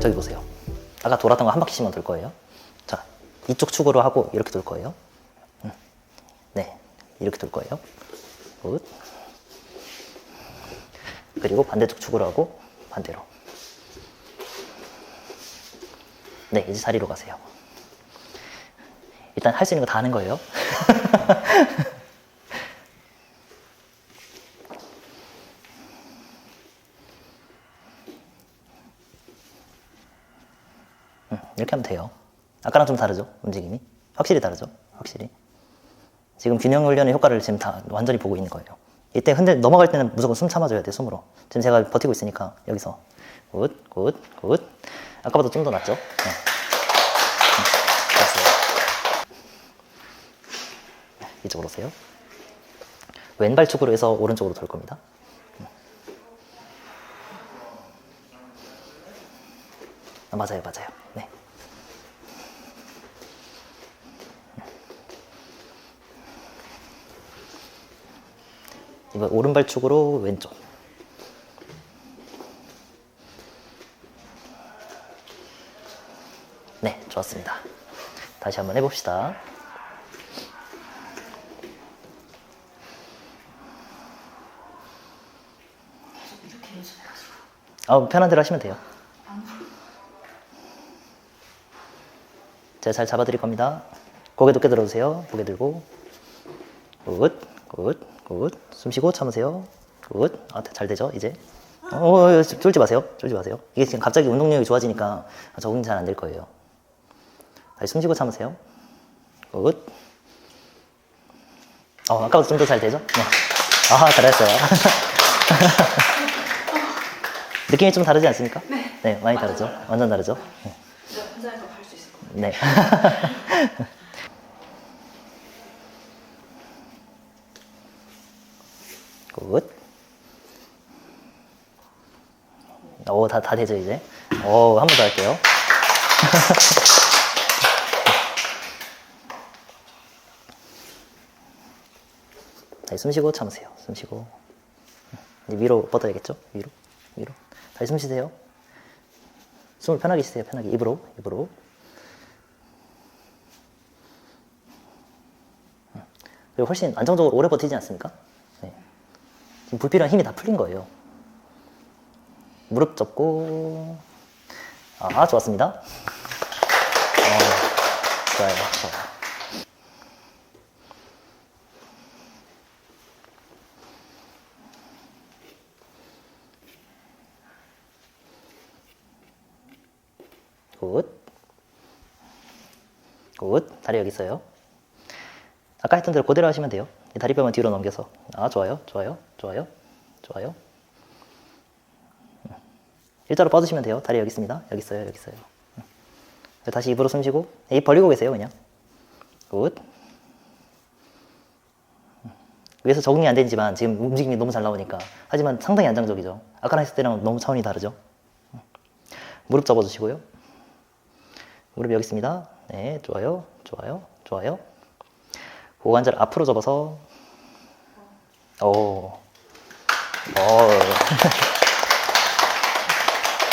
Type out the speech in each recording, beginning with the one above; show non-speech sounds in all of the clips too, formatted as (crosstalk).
저기 보세요. 아까 돌았던 거 한 바퀴씩만 돌 거예요. 자, 이쪽 축으로 하고 이렇게 돌 거예요. 음. 네, 이렇게 돌 거예요. 굿. 그리고 반대쪽 축으로 하고 반대로. 네, 이제 자리로 가세요. 일단 할 수 있는 거 다 하는 거예요. (laughs) 이렇게 하면 돼요. 아까랑 좀 다르죠? 움직임이? 확실히 다르죠? 확실히. 지금 균형 훈련의 효과를 지금 다 완전히 보고 있는 거예요. 이때 흔들 넘어갈 때는 무조건 숨 참아줘야 돼 숨으로. 지금 제가 버티고 있으니까 여기서 굿, 굿, 굿. 아까보다 좀 더 낫죠? 네. 음. 네, 이쪽으로 오세요. 왼발 축으로 해서 오른쪽으로 돌 겁니다. 아, 맞아요, 맞아요. 네. 이번 오른발 축으로 왼쪽. 네, 좋았습니다. 다시 한번 해봅시다. 아, 편한 대로 하시면 돼요. 제가 잘 잡아드릴 겁니다. 고개 높게 들어주세요. 고개 들고. 굿, 굿, 굿. 숨 쉬고 참으세요. 굿. 아, 잘 되죠, 이제? 어, 쫄지 마세요. 쫄지 마세요. 이게 지금 갑자기 운동력이 좋아지니까 적응이 잘 안 될 거예요. 다시 숨 쉬고 참으세요. 굿. 어, 아까보다 좀 더 잘 되죠? 네. 아, 잘했어요. (laughs) 느낌이 좀 다르지 않습니까? 네. 네, 많이 다르죠? 완전 다르죠? 네. 네. (laughs) 굿. 오, 다, 다 되죠, 이제? 오, 한번 더 할게요. (laughs) 다시 숨 쉬고 참으세요. 숨 쉬고. 위로 뻗어야겠죠? 위로. 위로. 다시 숨 쉬세요. 숨을 편하게 쉬세요. 편하게. 입으로. 입으로. 그리고 훨씬 안정적으로 오래 버티지 않습니까? 네. 지금 불필요한 힘이 다 풀린 거예요. 무릎 접고, 아, 좋았습니다. 어, 좋아요, 좋아요. 굿. 굿. 다리 여기 있어요. 아까 했던 대로 그대로 하시면 돼요. 이 다리뼈만 뒤로 넘겨서. 아, 좋아요. 좋아요. 좋아요. 좋아요. 음. 일자로 뻗으시면 돼요. 다리 여기 있습니다. 여기 있어요. 여기 있어요. 음. 다시 입으로 숨 쉬고. 입 벌리고 계세요. 그냥. 굿. 음. 위에서 적응이 안 되지만 지금 움직임이 너무 잘 나오니까. 하지만 상당히 안정적이죠. 아까랑 했을 때랑 너무 차원이 다르죠. 음. 무릎 접어주시고요. 무릎 여기 있습니다. 네, 좋아요. 좋아요. 좋아요. 고관절 앞으로 접어서 오. 오.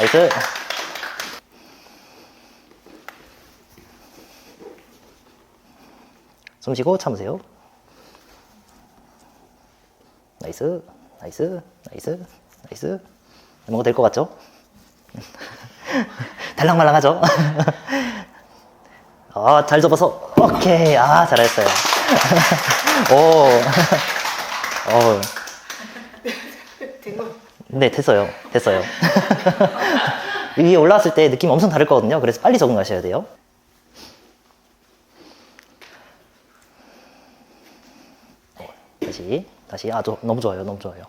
나이스. 숨 쉬고 참으세요. 나이스. 나이스. 나이스. 나이스. 뭔가 될 것 같죠? (laughs) 달랑말랑하죠? (laughs) 아, 잘 접어서. 오케이. 아, 잘했어요. (laughs) 오. 어. 네, 됐어요. 됐어요. (laughs) 위에 올라왔을 때 느낌이 엄청 다를 거거든요. 그래서 빨리 적응하셔야 돼요. 네, 다시, 다시. 아, 저, 너무 좋아요. 너무 좋아요.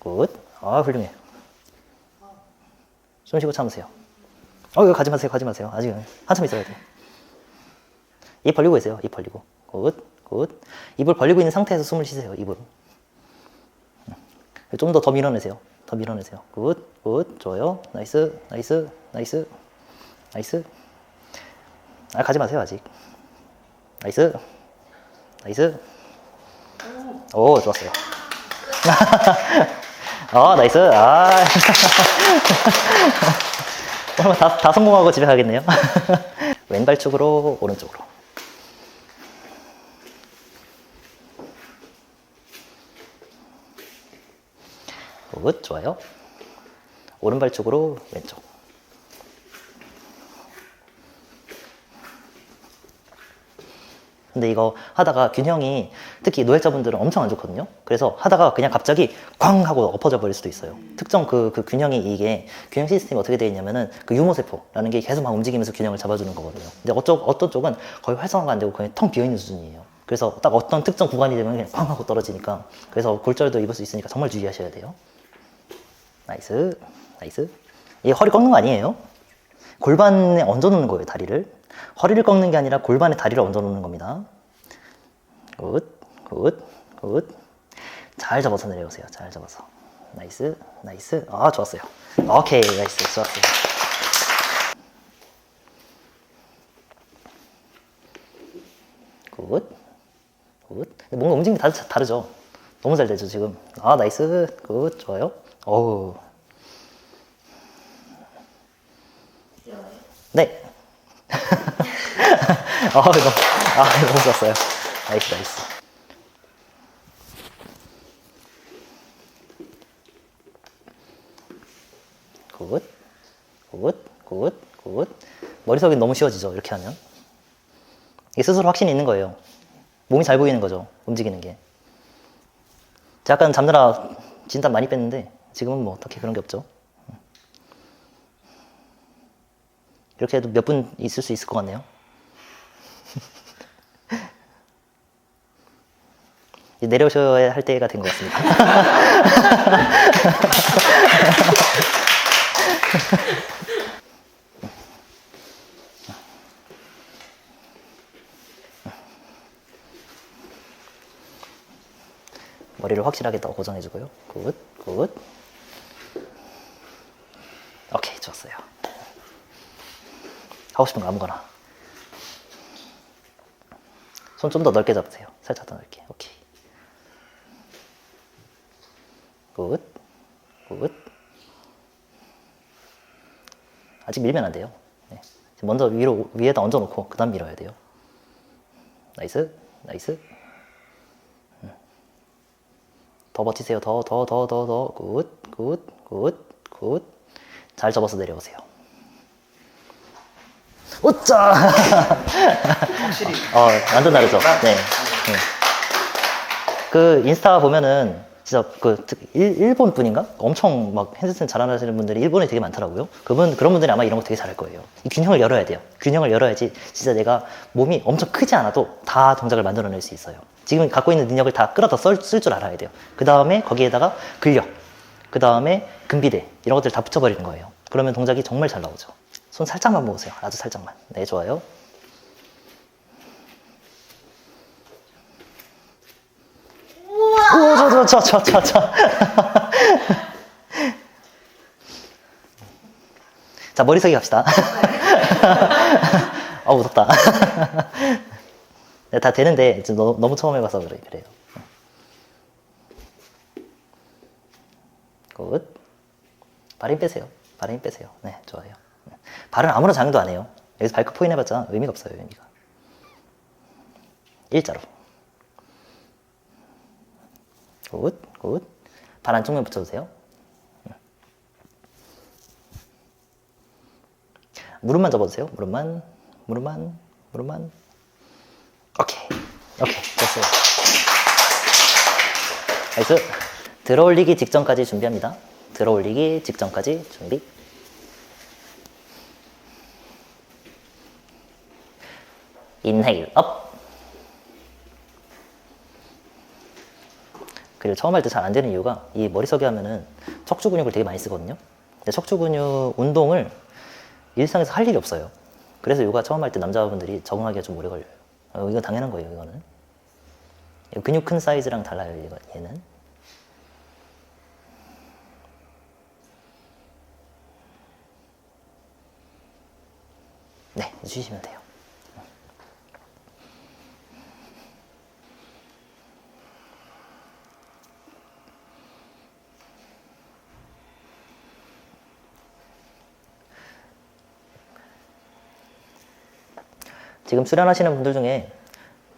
굿. 아, 훌륭해. 숨 쉬고 참으세요. 어, 이거 가지 마세요. 가지 마세요. 아직 한참 있어야 돼요. 입 벌리고 있어요. 입 벌리고. 굿, 굿. 입을 벌리고 있는 상태에서 숨을 쉬세요. 입으로. 좀 더 더 밀어내세요. 더 밀어내세요. 굿, 굿, 좋아요. 나이스, 나이스, 나이스, 나이스. 아, 가지 마세요, 아직. 나이스, 나이스. 오, 좋았어요. (laughs) 아, 나이스. 아. (laughs) 오늘 다, 다 성공하고 집에 가겠네요. (laughs) 왼발 축으로 오른쪽으로. 굿, 좋아요. 오른발축으로 왼쪽. 근데 이거 하다가 균형이 특히 노약자분들은 엄청 안 좋거든요. 그래서 하다가 그냥 갑자기 꽝 하고 엎어져 버릴 수도 있어요. 특정 그, 그 균형이 이게 균형 시스템이 어떻게 되어 있냐면은 그 유모세포라는 게 계속 막 움직이면서 균형을 잡아주는 거거든요. 근데 어쩌, 어떤 쪽은 거의 활성화가 안 되고 그냥 텅 비어 있는 수준이에요. 그래서 딱 어떤 특정 구간이 되면 그냥 꽝 하고 떨어지니까 그래서 골절도 입을 수 있으니까 정말 주의하셔야 돼요. 나이스, 나이스. 이게 허리 꺾는 거 아니에요. 골반에 얹어 놓는 거예요, 다리를. 허리를 꺾는 게 아니라 골반에 다리를 얹어 놓는 겁니다. 굿, 굿, 굿. 잘 접어서 내려오세요. 잘 접어서. 나이스, 나이스. 아, 좋았어요. 오케이, 나이스, 좋았어요. 굿, 굿. 뭔가 움직임이 다, 다르죠? 너무 잘 되죠, 지금. 아, 나이스. 굿, 좋아요. 어우. 네. (laughs) 아, 너무, 아, 너무 좋았어요. 나이스, 나이스. 굿, 굿, 굿, 굿. 머릿속이 너무 쉬워지죠, 이렇게 하면. 이게 스스로 확신이 있는 거예요. 몸이 잘 보이는 거죠, 움직이는 게. 제가 아까 잠들아 진단 많이 뺐는데, 지금은 뭐 어떻게 그런 게 없죠. 이렇게 해도 몇 분 있을 수 있을 것 같네요. (laughs) 이제 내려오셔야 할 때가 된 것 같습니다. (laughs) 머리를 확실하게 더 고정해주고요. 굿, 굿. 오케이, 좋았어요. 하고 싶은 거 아무거나. 손 좀 더 넓게 잡으세요. 살짝 더 넓게. 오케이. 굿. 굿. 아직 밀면 안 돼요. 네. 먼저 위로, 위에다 얹어놓고, 그 다음 밀어야 돼요. 나이스. 나이스. 음. 더 버티세요. 더, 더, 더, 더, 더. 굿, 굿, 굿, 굿. 잘 접어서 내려오세요. 우짜! 확실히 어, 완전 다르죠. 네. 네. 그 인스타 보면은 진짜 그 특- 일, 일본 분인가? 엄청 막 핸드폰 잘하시는 분들이 일본에 되게 많더라고요. 그분 그런 분들이 아마 이런 거 되게 잘할 거예요. 이 균형을 열어야 돼요. 균형을 열어야지 진짜 내가 몸이 엄청 크지 않아도 다 동작을 만들어낼 수 있어요. 지금 갖고 있는 능력을 다 끌어다 쓸 줄 알아야 돼요. 그 다음에 거기에다가 근력, 그 다음에 근비대 이런 것들 다 붙여버리는 거예요. 그러면 동작이 정말 잘 나오죠. 손 살짝만 모으세요. 아주 살짝만. 네, 좋아요. 오, 저, 저, 저, 저, 저, 저. (laughs) 자, 머리 숙이 갑시다. (laughs) 어, 무섭다. (laughs) 네, 다 되는데, 지금 너무, 너무 처음 해봐서 그래, 그래요. 굿. 발힘 빼세요. 발힘 빼세요. 네, 좋아요. 네. 발은 아무런 장도 안 해요. 여기서 발끝 포인 해봤자 의미가 없어요, 의미가. 일자로. 굿, 굿. 발 안쪽면 붙여주세요. 무릎만 접어주세요. 무릎만, 무릎만, 무릎만. 오케이, 오케이, 됐어요. 나이스. 들어 올리기 직전까지 준비합니다. 들어 올리기 직전까지 준비. 인헤일 업. 그리고 처음 할 때 잘 안 되는 이유가 이 머리석에 하면은 척추 근육을 되게 많이 쓰거든요. 근데 척추 근육 운동을 일상에서 할 일이 없어요. 그래서 요가 처음 할 때 남자분들이 적응하기가 좀 오래 걸려요. 어, 이건 당연한 거예요, 이거는. 근육 큰 사이즈랑 달라요, 이거, 얘는. 네, 쉬시면 돼요. 지금 수련하시는 분들 중에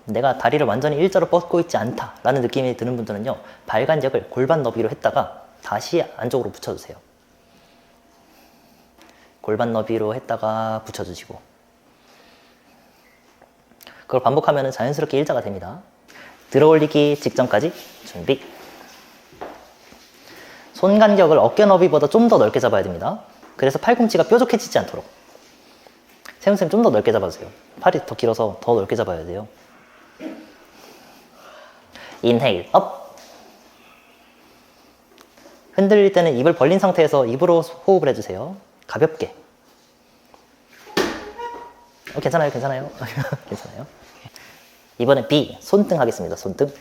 내가 다리를 완전히 일자로 뻗고 있지 않다라는 느낌이 드는 분들은요, 발간격을 골반 너비로 했다가 다시 안쪽으로 붙여주세요. 골반 너비로 했다가 붙여주시고. 그걸 반복하면 자연스럽게 일자가 됩니다. 들어 올리기 직전까지 준비. 손 간격을 어깨 너비보다 좀 더 넓게 잡아야 됩니다. 그래서 팔꿈치가 뾰족해지지 않도록. 세훈쌤 좀 더 넓게 잡아주세요. 팔이 더 길어서 더 넓게 잡아야 돼요. 인헤일 업. 흔들릴 때는 입을 벌린 상태에서 입으로 호흡을 해주세요. 가볍게. 어, 괜찮아요, 괜찮아요, (laughs) 괜찮아요. 이번엔 B 손등 하겠습니다. 손등.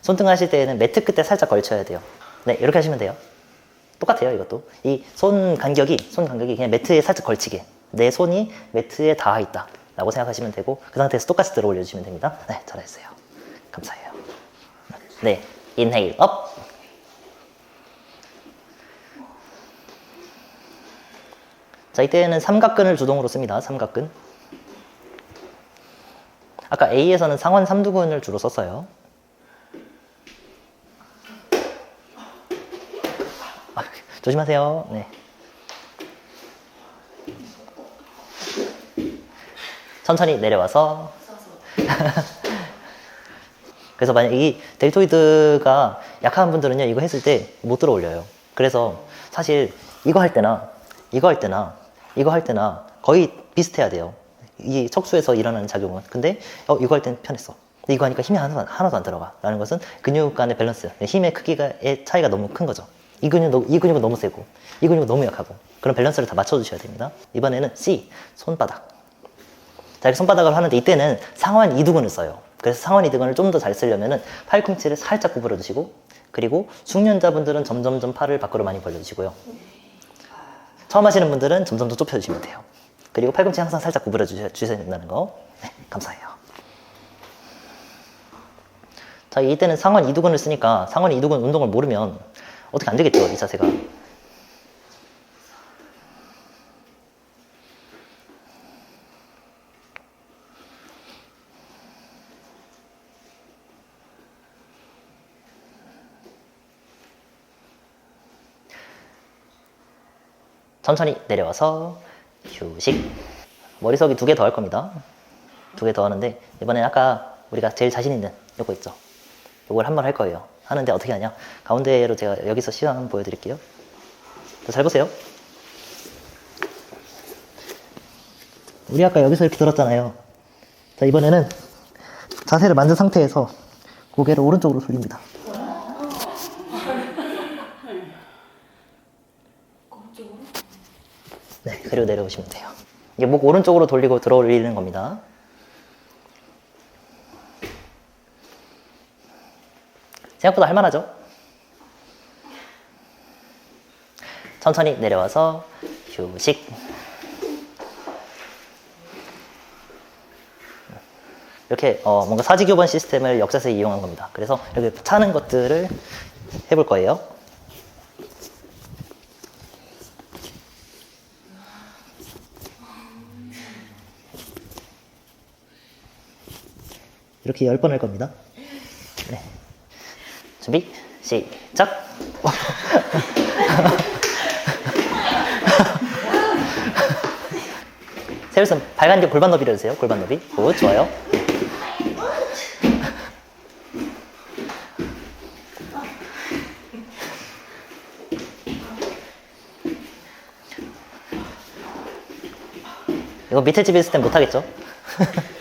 손등 하실 때는 매트 끝에 살짝 걸쳐야 돼요. 네, 이렇게 하시면 돼요. 똑같아요, 이것도. 이 손 간격이 손 간격이 그냥 매트에 살짝 걸치게. 내 손이 매트에 닿아 있다. 라고 생각하시면 되고 그 상태에서 똑같이 들어 올려 주시면 됩니다. 네, 잘하셨어요. 감사해요. 네, 인헤일 업. 자, 이때는 삼각근을 주동으로 씁니다. 삼각근. 아까 A에서는 상완 삼두근을 주로 썼어요. 아, 조심하세요. 네. 천천히 내려와서. (laughs) 그래서 만약 이 델토이드가 약한 분들은요, 이거 했을 때 못 들어 올려요. 그래서 사실 이거 할 때나, 이거 할 때나, 이거 할 때나 거의 비슷해야 돼요. 이 척수에서 일어나는 작용은. 근데 어, 이거 할 때는 편했어. 근데 이거 하니까 힘이 하나도, 안- 하나도 안 들어가. 라는 것은 근육 간의 밸런스, 힘의 크기의 차이가 너무 큰 거죠. 이 근육, 너- 이 근육은 너무 세고, 이 근육은 너무 약하고. 그런 밸런스를 다 맞춰주셔야 됩니다. 이번에는 C, 손바닥. 자, 이렇게 손바닥을 하는데 이때는 상완 이두근을 써요. 그래서 상완 이두근을 좀 더 잘 쓰려면은 팔꿈치를 살짝 구부려 주시고 그리고 숙련자분들은 점점점 팔을 밖으로 많이 벌려 주시고요. 처음 하시는 분들은 점점 더 좁혀 주시면 돼요. 그리고 팔꿈치 항상 살짝 구부려 주셔야 된다는 거. 네, 감사해요. 자, 이때는 상완 이두근을 쓰니까 상완 이두근 운동을 모르면 어떻게 안 되겠죠, 이 자세가. 천천히 내려와서 휴식. 머리석이 두 개 더 할 겁니다. 두 개 더 하는데 이번엔 아까 우리가 제일 자신 있는 요거 있죠. 요걸 한 번 할 거예요. 하는데 어떻게 하냐? 가운데로 제가 여기서 시간 한번 보여드릴게요. 자, 잘 보세요. 우리 아까 여기서 이렇게 들었잖아요. 자, 이번에는 자세를 만든 상태에서 고개를 오른쪽으로 돌립니다. 거쪽으로? 네, 그리고 내려오시면 돼요. 이게 목 오른쪽으로 돌리고 들어 올리는 겁니다. 생각보다 할만하죠? 천천히 내려와서 휴식. 이렇게 어, 뭔가 사지교번 시스템을 역사에서 이용한 겁니다. 그래서 이렇게 차는 것들을 해볼 거예요. 이렇게 열번할 겁니다. 네. 준비, 시작! (laughs) 세울선 발간격 골반 너비를 해주세요. 골반 너비. 굿, 좋아요. 이거 밑에 집에 있을 땐 못하겠죠? (laughs)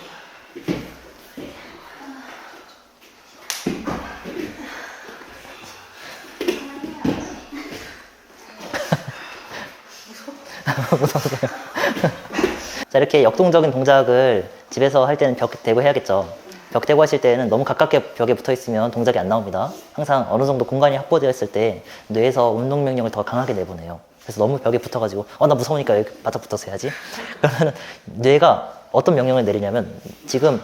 이렇게 역동적인 동작을 집에서 할 때는 벽 대고 해야겠죠. 벽 대고 하실 때는 너무 가깝게 벽에 붙어 있으면 동작이 안 나옵니다. 항상 어느 정도 공간이 확보되어 있을 때 뇌에서 운동 명령을 더 강하게 내보내요. 그래서 너무 벽에 붙어가지고 어 나 무서우니까 여기 바짝 붙어서 해야지. (laughs) 그러면 뇌가 어떤 명령을 내리냐면 지금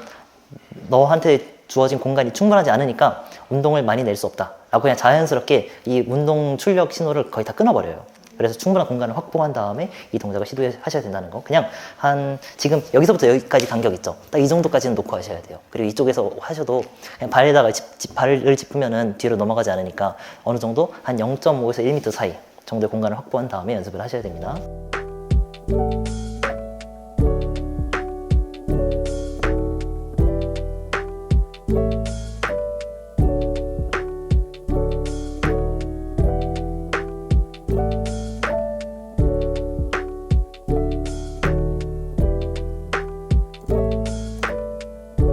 너한테 주어진 공간이 충분하지 않으니까 운동을 많이 낼 수 없다. 라고 그냥 자연스럽게 이 운동 출력 신호를 거의 다 끊어버려요. 그래서 충분한 공간을 확보한 다음에 이 동작을 시도하셔야 된다는 거. 그냥 한 지금 여기서부터 여기까지 간격 있죠. 딱 이 정도까지는 놓고 하셔야 돼요. 그리고 이쪽에서 하셔도 그냥 발에다가 짚, 짚- 발을 짚으면은 뒤로 넘어가지 않으니까 어느 정도 한 0.5에서 1m 사이 정도의 공간을 확보한 다음에 연습을 하셔야 됩니다.